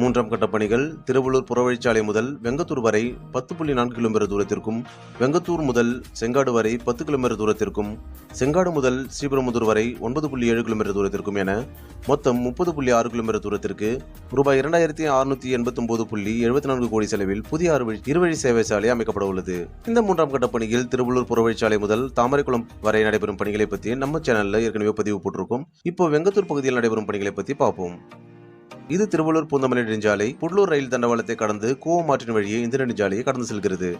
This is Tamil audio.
மூன்றாம் கட்ட பணிகள் திருவள்ளூர் புறவழிச்சாலை முதல் வெங்கத்தூர் வரை பத்து புள்ளி நான்கு கிலோமீட்டர் தூரத்திற்கும் வெங்கத்தூர் முதல் செங்காடு வரை பத்து கிலோமீட்டர் தூரத்திற்கும் செங்காடு முதல் ஸ்ரீபெரும்புதூர் வரை ஒன்பது புள்ளி ஏழு கிலோமீட்டர் தூரத்திற்கும் என மொத்தம் முப்பது புள்ளி ஆறு கிலோமீட்டர் தூரத்திற்கு ரூபாய் இரண்டாயிரத்தி அறுநூத்தி எண்பத்தொன்பது புள்ளி எழுபத்தி நான்கு கோடி செலவில் புதிய அறுவழி இருவழி சேவை சாலை அமைக்கப்பட உள்ளது. இந்த மூன்றாம் கட்ட பணியில் திருவள்ளூர் புறவழிச்சாலை முதல் தாமரைக்குளம் வரை நடைபெறும் பணிகளை பற்றி நம்ம சேனல்ல ஏற்கனவே பதிவு போட்டிருக்கோம். இப்போ வெங்கத்தூர் பகுதியில் நடைபெறும் பணிகளை பற்றி பார்ப்போம். இது திருவள்ளூர் பூந்தமல்லி நெடுஞ்சாலை புடலூர் ரயில் தண்டவாளத்தை கடந்து கோவம் ஆற்றின் வழியே இந்த நெடுஞ்சாலையை கடந்து செல்கிறது.